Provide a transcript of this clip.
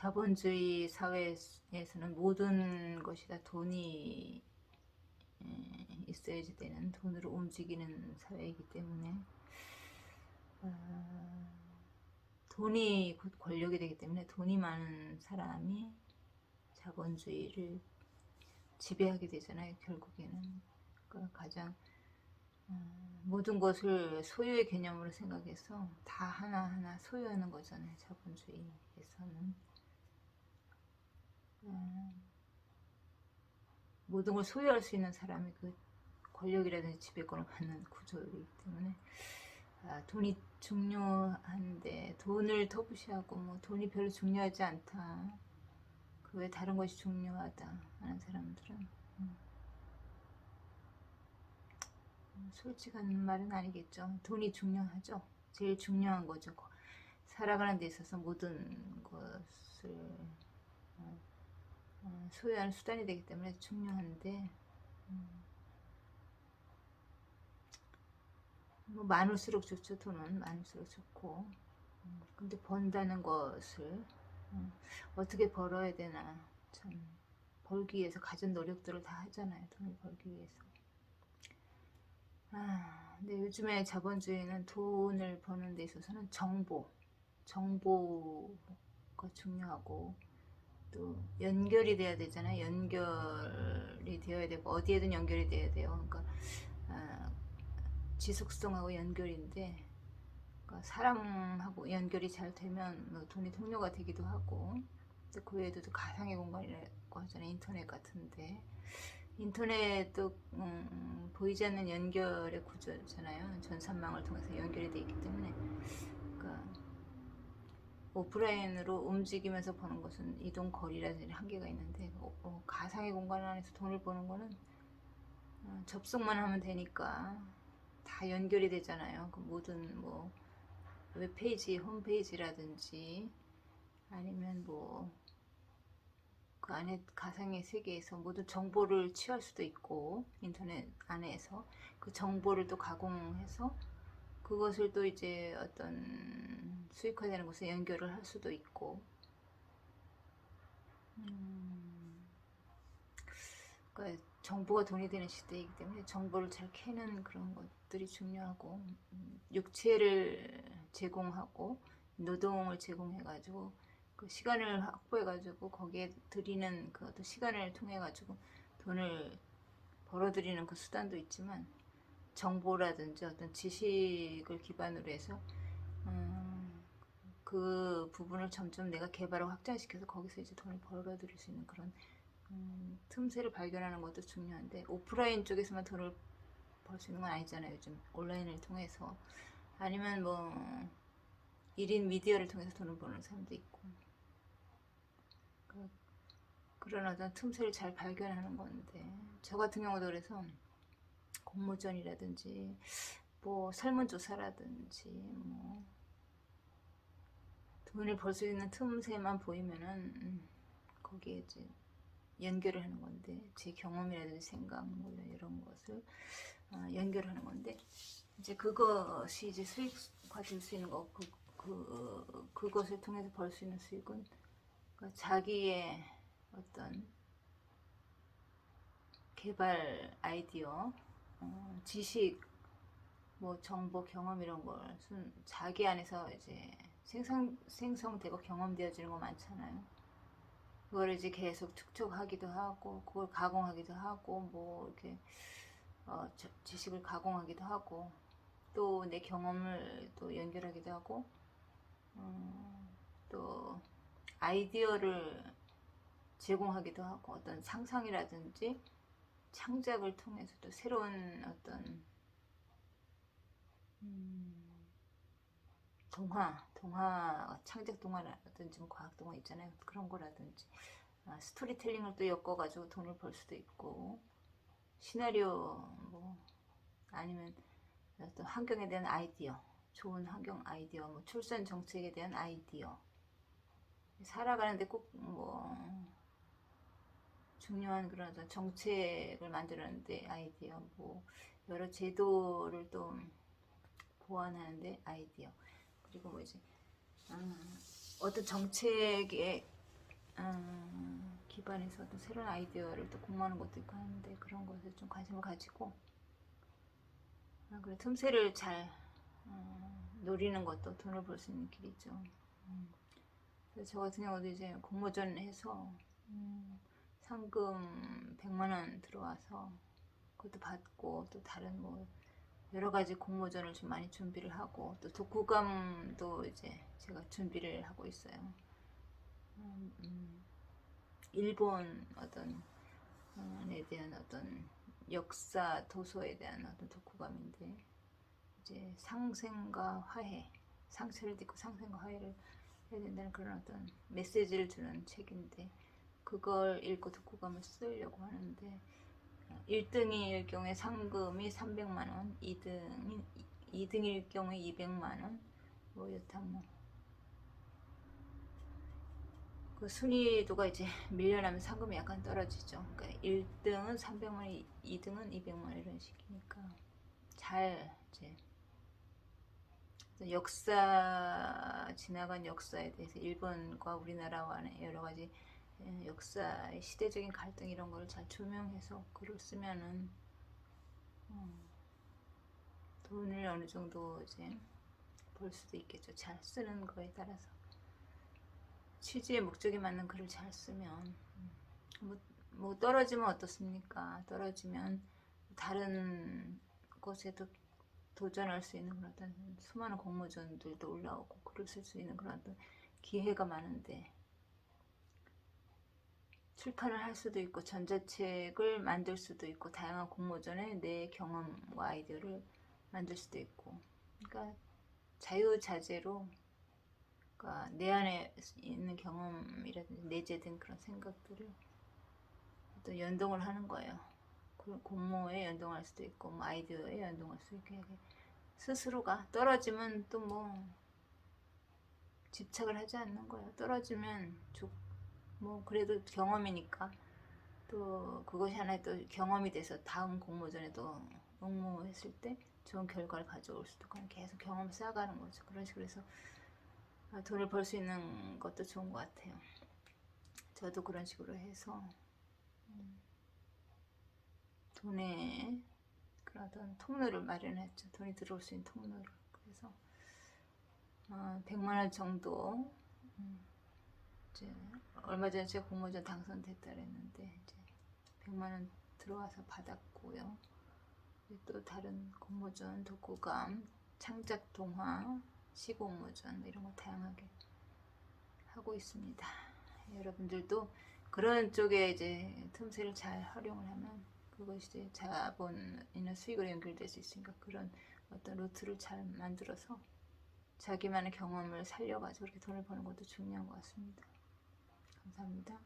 자본주의 사회에서는 모든 것이 다 돈이 에, 있어야지 되는 돈으로 움직이는 사회이기 때문에 어, 돈이 곧 권력이 되기 때문에 돈이 많은 사람이 자본주의를 지배하게 되잖아요. 결국에는 그러니까 가장 어, 모든 것을 소유의 개념으로 생각해서 다 하나하나 소유하는 거잖아요. 자본주의에서는 모든 걸 소유할 수 있는 사람이 그 권력이라든지 지배권을 받는 구조이기 때문에 아, 돈이 중요한데 돈을 터부시하고 뭐 돈이 별로 중요하지 않다. 그 외 다른 것이 중요하다 하는 사람들은 음. 음, 솔직한 말은 아니겠죠. 돈이 중요하죠. 제일 중요한 거죠. 살아가는 데 있어서 모든 것을 어, 어, 소유하는 수단이 되기 때문에 중요한데 음, 뭐 많을수록 좋죠. 돈은 많을수록 좋고 음, 근데 번다는 것을 음, 어떻게 벌어야 되나 참 벌기 위해서 가진 노력들을 다 하잖아요. 돈을 벌기 위해서. 아, 근데 요즘에 자본주의는 돈을 버는 데 있어서는 정보, 정보가 중요하고 또 연결이 돼야 되잖아요. 연결이 되어야 되고 어디에든 연결이 돼야 돼요. 그러니까 아, 지속성하고 연결인데 그러니까 사람하고 연결이 잘 되면 뭐 돈이 통로가 되기도 하고 또그 외에도 또 가상의 공간이라고 하잖아요. 인터넷 같은데 인터넷도 음, 보이지 않는 연결의 구조잖아요. 전산망을 통해서 연결이 되어 있기 때문에 그러니까 오프라인으로 움직이면서 버는 것은 이동 거리라든지 한계가 있는데 어, 어, 가상의 공간 안에서 돈을 버는 거는 어, 접속만 하면 되니까 다 연결이 되잖아요. 그 모든 뭐 웹페이지, 홈페이지라든지 아니면 뭐 그 안에 가상의 세계에서 모든 정보를 취할 수도 있고 인터넷 안에서 그 정보를 또 가공해서 그것을 또 이제 어떤 수익화되는 곳에 연결을 할 수도 있고. 음, 그러니까 정보가 돈이 되는 시대이기 때문에 정보를 잘 캐는 그런 것들이 중요하고 음, 육체를 제공하고 노동을 제공해 가지고 그 시간을 확보해 가지고 거기에 드리는 그 시간을 통해 가지고 돈을 벌어들이는 그 수단도 있지만 정보라든지 어떤 지식을 기반으로 해서 음, 그 부분을 점점 내가 개발을 확장시켜서 거기서 이제 돈을 벌어들일 수 있는 그런 음, 틈새를 발견하는 것도 중요한데 오프라인 쪽에서만 돈을 벌 수 있는 건 아니잖아요 요즘 온라인을 통해서. 아니면 뭐 1인 미디어를 통해서 돈을 버는 사람도 있고. 그, 그런 어떤 틈새를 잘 발견하는 건데 저 같은 경우도 그래서 공모전이라든지 뭐 설문조사라든지 뭐. 돈을 벌 수 있는 틈새만 보이면은 음, 거기에 이제 연결을 하는 건데 제 경험이라든지 생각 뭐 이런 것을 어, 연결하는 건데 이제 그것이 이제 수익화 될수 있는 거 그, 그, 그것을 통해서 벌 수 있는 수익은 그 자기의 어떤 개발 아이디어 어, 지식 뭐 정보 경험 이런 걸 순, 자기 안에서 이제 생성 생성되고 경험되어지는 거 많잖아요. 그걸 이제 계속 축적하기도 하고 그걸 가공하기도 하고 뭐 이렇게 어, 저, 지식을 가공하기도 하고 또 내 경험을 또 연결하기도 하고 음, 또 아이디어를 제공하기도 하고 어떤 상상이라든지 창작을 통해서 또 새로운 어떤 음, 동화, 동화, 창작 동화라든지 뭐 과학 동화 있잖아요. 그런 거라든지. 아, 스토리텔링을 또 엮어가지고 돈을 벌 수도 있고. 시나리오 뭐 아니면 어떤 환경에 대한 아이디어, 좋은 환경 아이디어, 뭐 출산 정책에 대한 아이디어. 살아가는데 꼭뭐 중요한 그런 어떤 정책을 만들었는데 아이디어 뭐 여러 제도를 또 보완하는데 아이디어 그리고 뭐 이제 음, 어떤 정책에 어, 기반에서 또 새로운 아이디어를 또 공모하는 것도 있고 하는데 그런 것에 좀 관심을 가지고 아, 그래 틈새를 잘 어, 노리는 것도 돈을 벌 수 있는 길이죠. 음. 그래서 저 같은 경우도 이제 공모전 해서 음, 상금 100만 원 들어와서 그것도 받고 또 다른 뭐 여러 가지 공모전을 좀 많이 준비를 하고 또 독후감도 이제 제가 준비를 하고 있어요. 음, 음, 일본 어떤 어, 에 대한 어떤 역사 도서에 대한 어떤 독후감인데 이제 상생과 화해, 상처를 딛고 상생과 화해를 해야 된다는 그런 어떤 메시지를 주는 책인데 그걸 읽고 독후감을 쓰려고 하는데 1등일 경우에 상금이 300만 원, 2등이 2등일 경우에 200만 원, 뭐 여튼 뭐. 그 순위도가 이제 밀려나면 상금이 약간 떨어지죠. 그러니까 1등은 300만 원, 2등은 200만 원 이런 식이니까 잘 이제 역사 지나간 역사에 대해서 일본과 우리나라와의 여러 가지 예, 역사의 시대적인 갈등 이런 걸잘 조명해서 글을 쓰면은 어, 돈을 어느 정도 이제 벌 수도 있겠죠. 잘 쓰는 거에 따라서 취지의 목적에 맞는 글을 잘 쓰면 음, 뭐, 뭐 떨어지면 어떻습니까? 떨어지면 다른 곳에도 도전할 수 있는 그런 어떤 수많은 공모전들도 올라오고 글을 쓸 수 있는 그런 어떤 기회가 많은데 출판을 할 수도 있고 전자책을 만들 수도 있고 다양한 공모전에 내 경험과 아이디어를 만들 수도 있고 그러니까 자유자재로 그러니까 내 안에 있는 경험이라든지 내재된 그런 생각들을 또 연동을 하는 거예요. 그 공모에 연동할 수도 있고 뭐 아이디어에 연동할 수 있게 스스로가 떨어지면 또 뭐 집착을 하지 않는 거예요. 떨어지면 좋, 뭐 그래도 경험이니까 또 그것이 하나의 또 경험이 돼서 다음 공모전에도 응모했을 때 좋은 결과를 가져올 수도 있고 계속 경험을 쌓아가는 거죠. 그런 식으로 해서 아, 돈을 벌 수 있는 것도 좋은 것 같아요. 저도 그런 식으로 해서 음, 돈에 그런 어떤 통로를 마련했죠. 돈이 들어올 수 있는 통로를. 그래서 어, 100만 원 정도 음, 이제 얼마 전에 제가 공모전 당선됐다 그랬는데 이제 100만 원 들어와서 받았고요. 또 다른 공모전, 독후감, 창작 동화, 시공모전 뭐 이런 거 다양하게 하고 있습니다. 여러분들도 그런 쪽에 이제 틈새를 잘 활용을 하면 그것이 이제 자본이나 수익으로 연결될 수 있으니까 그런 어떤 루트를 잘 만들어서 자기만의 경험을 살려가지고 그렇게 돈을 버는 것도 중요한 것 같습니다. 감사합니다.